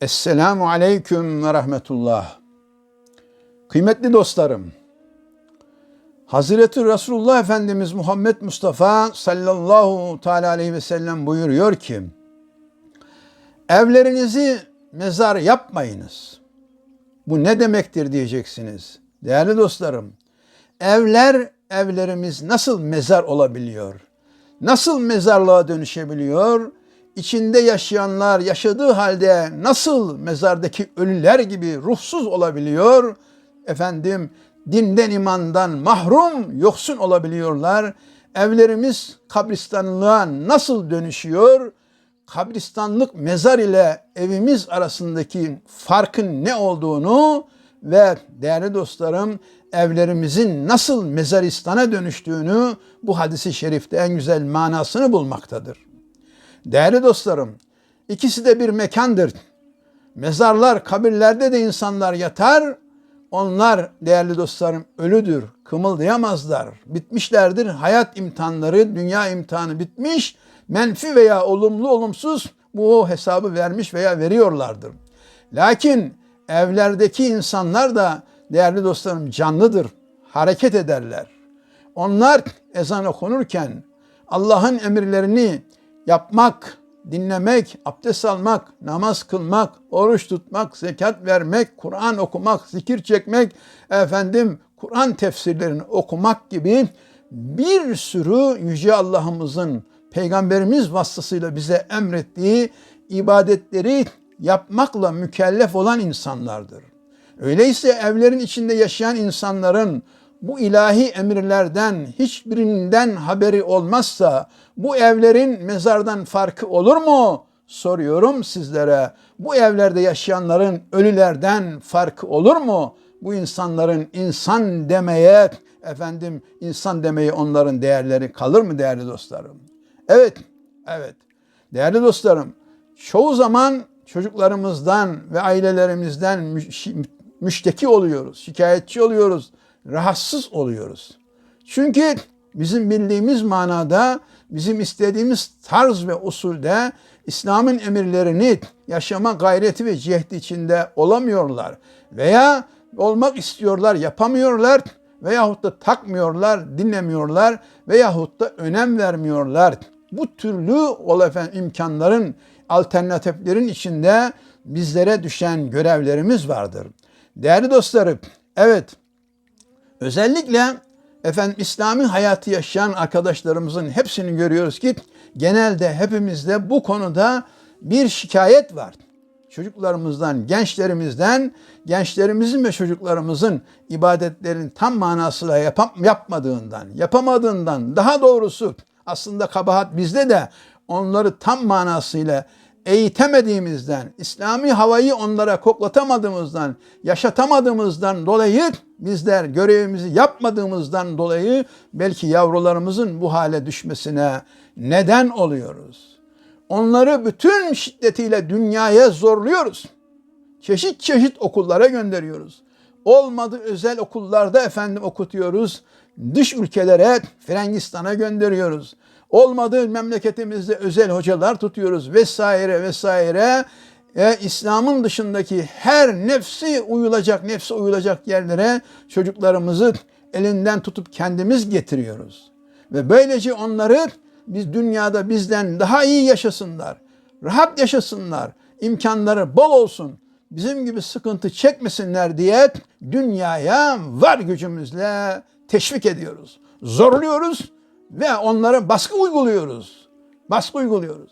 Esselamu Aleyküm ve Rahmetullah. Kıymetli dostlarım, Hazreti Resulullah Efendimiz Muhammed Mustafa sallallahu teala aleyhi ve sellem buyuruyor ki, evlerinizi mezar yapmayınız. Bu ne demektir diyeceksiniz. Değerli dostlarım, evler, evlerimiz nasıl mezar olabiliyor? Nasıl mezarlığa dönüşebiliyor? İçinde yaşayanlar yaşadığı halde nasıl mezardaki ölüler gibi ruhsuz olabiliyor? Efendim dinden imandan mahrum yoksun olabiliyorlar. Evlerimiz kabristanlığa nasıl dönüşüyor? Kabristanlık mezar ile evimiz arasındaki farkın ne olduğunu ve değerli dostlarım evlerimizin nasıl mezaristana dönüştüğünü bu hadisi şerifte en güzel manasını bulmaktadır. Değerli dostlarım, ikisi de bir mekandır. Mezarlar, kabirlerde de insanlar yatar. Onlar değerli dostlarım ölüdür, kımıldayamazlar. Bitmişlerdir. Hayat imtihanları, dünya imtihanı bitmiş. Menfi veya olumlu olumsuz bu hesabı vermiş veya veriyorlardır. Lakin evlerdeki insanlar da değerli dostlarım canlıdır. Hareket ederler. Onlar ezan okunurken Allah'ın emirlerini yapmak, dinlemek, abdest almak, namaz kılmak, oruç tutmak, zekat vermek, Kur'an okumak, zikir çekmek, efendim Kur'an tefsirlerini okumak gibi bir sürü yüce Allah'ımızın peygamberimiz vasıtasıyla bize emrettiği ibadetleri yapmakla mükellef olan insanlardır. Öyleyse evlerin içinde yaşayan insanların bu ilahi emirlerden hiçbirinden haberi olmazsa bu evlerin mezardan farkı olur mu? Soruyorum sizlere. Bu evlerde yaşayanların ölülerden farkı olur mu? Bu insanların insan demeye, efendim insan demeye onların değerleri kalır mı değerli dostlarım? Evet, evet. Değerli dostlarım, çoğu zaman çocuklarımızdan ve ailelerimizden müşteki oluyoruz, şikayetçi oluyoruz rahatsız oluyoruz. Çünkü bizim bildiğimiz manada, bizim istediğimiz tarz ve usulde İslam'ın emirlerini yaşama gayreti ve cehdi içinde olamıyorlar. Veya olmak istiyorlar, yapamıyorlar veyahut da takmıyorlar, dinlemiyorlar veyahut da önem vermiyorlar. Bu türlü ol efendim, imkanların, alternatiflerin içinde bizlere düşen görevlerimiz vardır. Değerli dostlarım, evet Özellikle efendim İslami hayatı yaşayan arkadaşlarımızın hepsini görüyoruz ki genelde hepimizde bu konuda bir şikayet var. Çocuklarımızdan, gençlerimizden, gençlerimizin ve çocuklarımızın ibadetlerin tam manasıyla yapam, yapmadığından, yapamadığından, daha doğrusu aslında kabahat bizde de onları tam manasıyla eğitemediğimizden, İslami havayı onlara koklatamadığımızdan, yaşatamadığımızdan dolayı bizler görevimizi yapmadığımızdan dolayı belki yavrularımızın bu hale düşmesine neden oluyoruz. Onları bütün şiddetiyle dünyaya zorluyoruz. Çeşit çeşit okullara gönderiyoruz. Olmadı özel okullarda efendim okutuyoruz. Dış ülkelere, Frangistan'a gönderiyoruz. Olmadı memleketimizde özel hocalar tutuyoruz vesaire vesaire. E, İslam'ın dışındaki her nefsi uyulacak, nefsi uyulacak yerlere çocuklarımızı elinden tutup kendimiz getiriyoruz. Ve böylece onları biz dünyada bizden daha iyi yaşasınlar, rahat yaşasınlar, imkanları bol olsun, bizim gibi sıkıntı çekmesinler diye dünyaya var gücümüzle teşvik ediyoruz. Zorluyoruz ve onlara baskı uyguluyoruz. Baskı uyguluyoruz.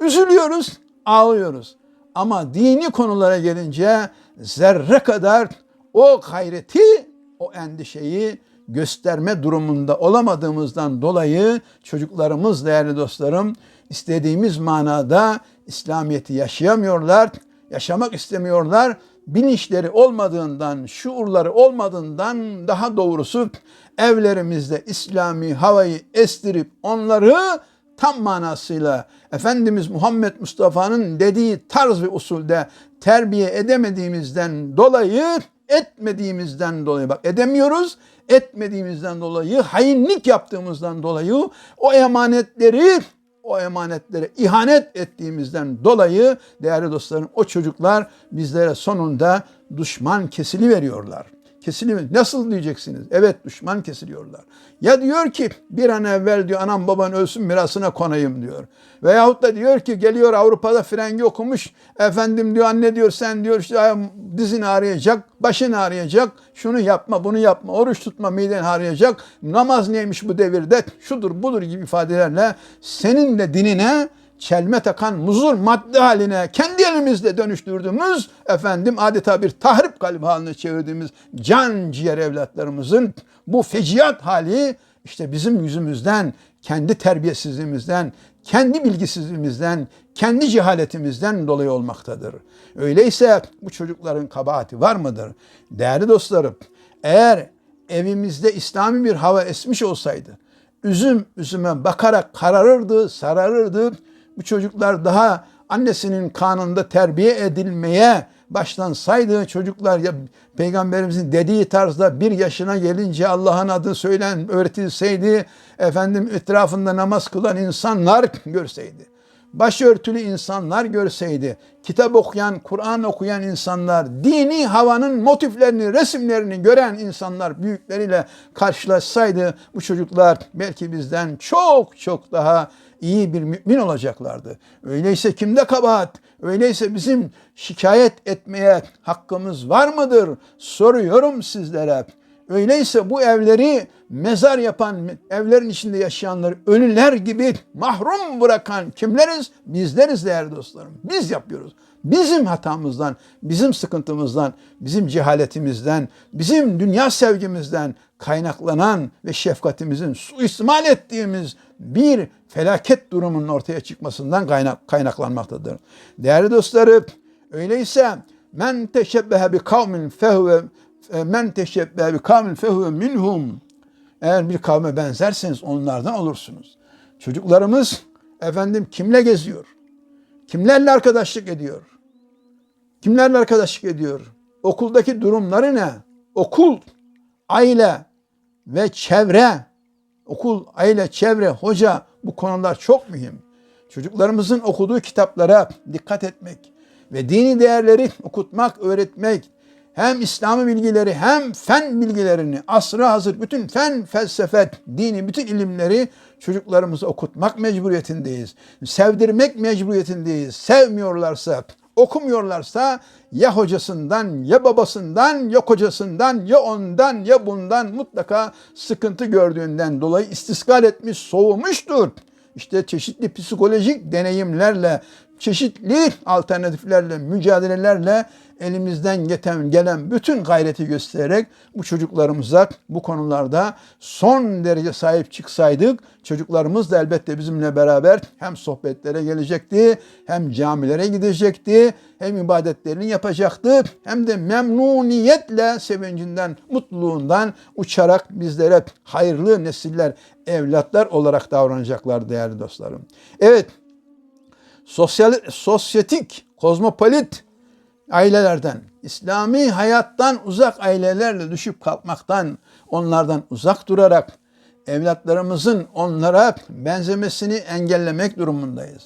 Üzülüyoruz, ağlıyoruz. Ama dini konulara gelince zerre kadar o gayreti, o endişeyi gösterme durumunda olamadığımızdan dolayı çocuklarımız değerli dostlarım istediğimiz manada İslamiyet'i yaşayamıyorlar, yaşamak istemiyorlar. Bilinçleri olmadığından, şuurları olmadığından daha doğrusu evlerimizde İslami havayı estirip onları tam manasıyla Efendimiz Muhammed Mustafa'nın dediği tarz ve usulde terbiye edemediğimizden dolayı etmediğimizden dolayı bak edemiyoruz etmediğimizden dolayı hainlik yaptığımızdan dolayı o emanetleri o emanetlere ihanet ettiğimizden dolayı değerli dostlarım o çocuklar bizlere sonunda düşman kesili veriyorlar. Kesili nasıl diyeceksiniz? Evet düşman kesiliyorlar. Ya diyor ki bir an evvel diyor anam baban ölsün mirasına konayım diyor. Veyahut da diyor ki geliyor Avrupa'da frengi okumuş. Efendim diyor anne diyor sen diyor işte dizini ağrıyacak, başın ağrıyacak. Şunu yapma, bunu yapma, oruç tutma, miden ağrıyacak. Namaz neymiş bu devirde? Şudur, budur gibi ifadelerle senin de dinine çelme takan muzur madde haline kendi elimizle dönüştürdüğümüz efendim adeta bir tahrip kalbi haline çevirdiğimiz can ciğer evlatlarımızın bu feciat hali işte bizim yüzümüzden, kendi terbiyesizliğimizden, kendi bilgisizliğimizden, kendi cehaletimizden dolayı olmaktadır. Öyleyse bu çocukların kabahati var mıdır? Değerli dostlarım, eğer evimizde İslami bir hava esmiş olsaydı, üzüm üzüme bakarak kararırdı, sararırdı, bu çocuklar daha annesinin kanında terbiye edilmeye başlansaydı çocuklar ya peygamberimizin dediği tarzda bir yaşına gelince Allah'ın adını söylen öğretilseydi efendim etrafında namaz kılan insanlar görseydi başörtülü insanlar görseydi, kitap okuyan, Kur'an okuyan insanlar, dini havanın motiflerini, resimlerini gören insanlar büyükleriyle karşılaşsaydı bu çocuklar belki bizden çok çok daha iyi bir mümin olacaklardı. Öyleyse kimde kabahat? Öyleyse bizim şikayet etmeye hakkımız var mıdır? Soruyorum sizlere. Öyleyse bu evleri mezar yapan, evlerin içinde yaşayanları ölüler gibi mahrum bırakan kimleriz? Bizleriz değerli dostlarım. Biz yapıyoruz. Bizim hatamızdan, bizim sıkıntımızdan, bizim cehaletimizden, bizim dünya sevgimizden kaynaklanan ve şefkatimizin suistimal ettiğimiz bir felaket durumunun ortaya çıkmasından kaynak, kaynaklanmaktadır. Değerli dostlarım, öyleyse men teşebbehe bi kavmin fehuve men teşebbehe bi kavmin fehuve minhum eğer bir kavme benzerseniz onlardan olursunuz. Çocuklarımız efendim kimle geziyor? Kimlerle arkadaşlık ediyor? Kimlerle arkadaşlık ediyor? Okuldaki durumları ne? Okul, aile ve çevre, okul, aile, çevre, hoca bu konular çok mühim. Çocuklarımızın okuduğu kitaplara dikkat etmek ve dini değerleri okutmak, öğretmek, hem İslami bilgileri hem fen bilgilerini asra hazır bütün fen, felsefe, dini bütün ilimleri çocuklarımıza okutmak mecburiyetindeyiz. Sevdirmek mecburiyetindeyiz. Sevmiyorlarsa, okumuyorlarsa ya hocasından ya babasından ya kocasından ya ondan ya bundan mutlaka sıkıntı gördüğünden dolayı istiskal etmiş, soğumuştur. İşte çeşitli psikolojik deneyimlerle, çeşitli alternatiflerle, mücadelelerle elimizden gelen bütün gayreti göstererek bu çocuklarımıza bu konularda son derece sahip çıksaydık çocuklarımız da elbette bizimle beraber hem sohbetlere gelecekti hem camilere gidecekti hem ibadetlerini yapacaktı hem de memnuniyetle sevincinden mutluluğundan uçarak bizlere hayırlı nesiller evlatlar olarak davranacaklar değerli dostlarım. Evet sosyal, sosyetik, kozmopolit ailelerden, İslami hayattan uzak ailelerle düşüp kalkmaktan, onlardan uzak durarak evlatlarımızın onlara benzemesini engellemek durumundayız.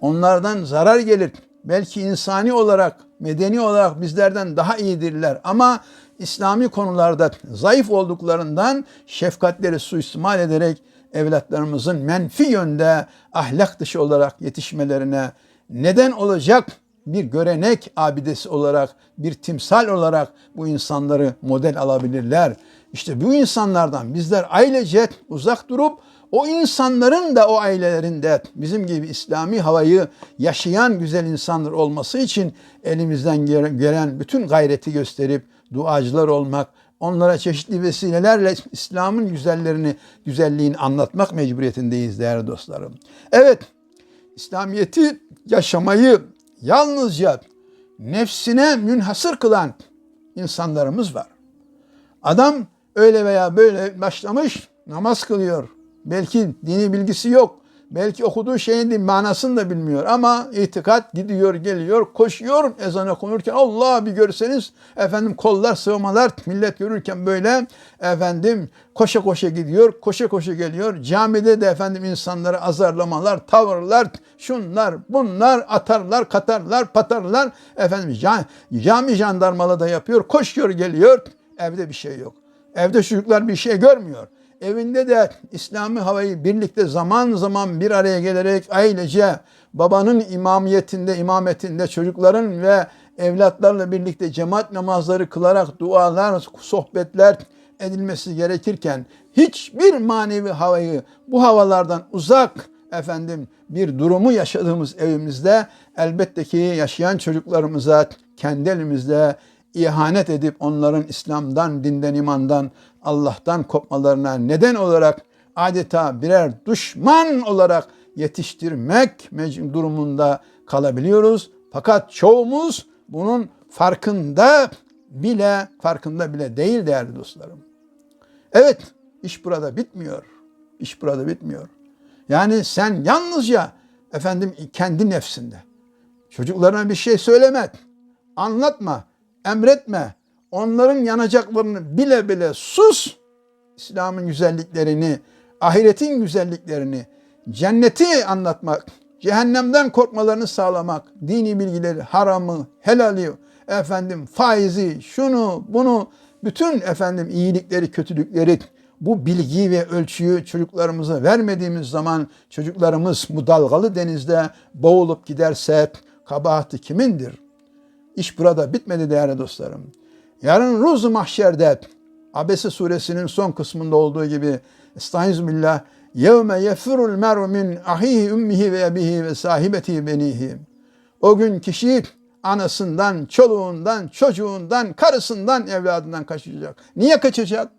Onlardan zarar gelir. Belki insani olarak, medeni olarak bizlerden daha iyidirler ama İslami konularda zayıf olduklarından şefkatleri suistimal ederek evlatlarımızın menfi yönde ahlak dışı olarak yetişmelerine neden olacak bir görenek abidesi olarak, bir timsal olarak bu insanları model alabilirler. İşte bu insanlardan bizler ailece uzak durup o insanların da o ailelerinde bizim gibi İslami havayı yaşayan güzel insanlar olması için elimizden gelen bütün gayreti gösterip duacılar olmak, onlara çeşitli vesilelerle İslam'ın güzellerini, güzelliğini anlatmak mecburiyetindeyiz değerli dostlarım. Evet, İslamiyet'i yaşamayı yalnızca nefsine münhasır kılan insanlarımız var. Adam öyle veya böyle başlamış namaz kılıyor. Belki dini bilgisi yok. Belki okuduğu şeyin de manasını da bilmiyor ama itikat gidiyor geliyor koşuyor ezan okunurken Allah bir görseniz efendim kollar sığmalar millet görürken böyle efendim koşa koşa gidiyor koşa koşa geliyor. Camide de efendim insanları azarlamalar tavırlar şunlar bunlar atarlar katarlar patarlar. Efendim cami, cami jandarmalı da yapıyor koşuyor geliyor. Evde bir şey yok. Evde çocuklar bir şey görmüyor Evinde de İslami havayı birlikte zaman zaman bir araya gelerek ailece babanın imamiyetinde, imametinde çocukların ve evlatlarla birlikte cemaat namazları kılarak dualar, sohbetler edilmesi gerekirken hiçbir manevi havayı bu havalardan uzak efendim bir durumu yaşadığımız evimizde elbette ki yaşayan çocuklarımıza kendi elimizde ihanet edip onların İslam'dan, dinden, imandan, Allah'tan kopmalarına neden olarak adeta birer düşman olarak yetiştirmek durumunda kalabiliyoruz. Fakat çoğumuz bunun farkında bile farkında bile değil değerli dostlarım. Evet, iş burada bitmiyor. İş burada bitmiyor. Yani sen yalnızca efendim kendi nefsinde çocuklarına bir şey söyleme, anlatma, emretme. Onların yanacaklarını bile bile sus. İslam'ın güzelliklerini, ahiretin güzelliklerini, cenneti anlatmak, cehennemden korkmalarını sağlamak, dini bilgileri, haramı, helali, efendim faizi, şunu, bunu, bütün efendim iyilikleri, kötülükleri, bu bilgiyi ve ölçüyü çocuklarımıza vermediğimiz zaman çocuklarımız bu dalgalı denizde boğulup giderse kabahati kimindir? İş burada bitmedi değerli dostlarım. Yarın Ruz Mahşer'de Abese suresinin son kısmında olduğu gibi Estaizu yevme yefirul meru min ahihi ümmihi ve ebihi ve sahibeti benihi. O gün kişi anasından, çoluğundan, çocuğundan, karısından, evladından kaçacak. Niye kaçacak?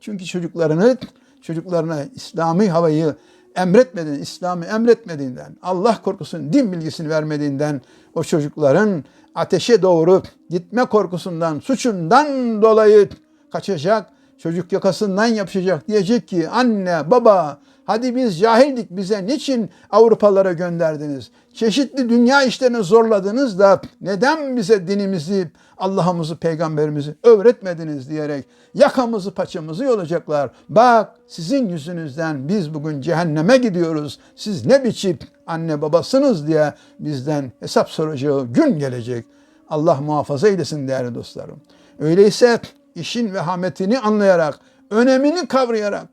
Çünkü çocuklarını, çocuklarına İslami havayı emretmediğinden, İslam'ı emretmediğinden, Allah korkusunun din bilgisini vermediğinden o çocukların ateşe doğru gitme korkusundan, suçundan dolayı kaçacak, çocuk yakasından yapışacak. Diyecek ki anne, baba hadi biz cahildik bize niçin Avrupalara gönderdiniz? Çeşitli dünya işlerini zorladınız da neden bize dinimizi, Allah'ımızı, peygamberimizi öğretmediniz diyerek yakamızı paçamızı yolacaklar. Bak sizin yüzünüzden biz bugün cehenneme gidiyoruz. Siz ne biçim anne babasınız diye bizden hesap soracağı gün gelecek. Allah muhafaza eylesin değerli dostlarım. Öyleyse işin vehametini anlayarak, önemini kavrayarak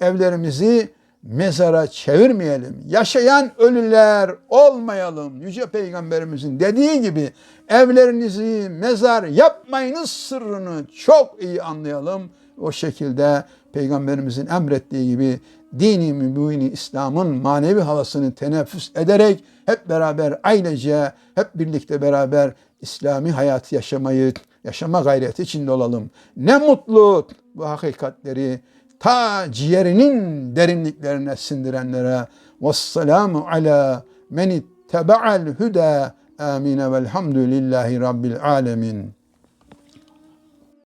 evlerimizi mezara çevirmeyelim. Yaşayan ölüler olmayalım. Yüce Peygamberimizin dediği gibi evlerinizi mezar yapmayınız sırrını çok iyi anlayalım. O şekilde Peygamberimizin emrettiği gibi dini mübini İslam'ın manevi havasını teneffüs ederek hep beraber ailece, hep birlikte beraber İslami hayatı yaşamayı, yaşama gayreti içinde olalım. Ne mutlu bu hakikatleri ta ciğerinin derinliklerine sindirenlere. Vesselamu ala men ittebe'al huda. Amin velhamdülillahi rabbil alemin.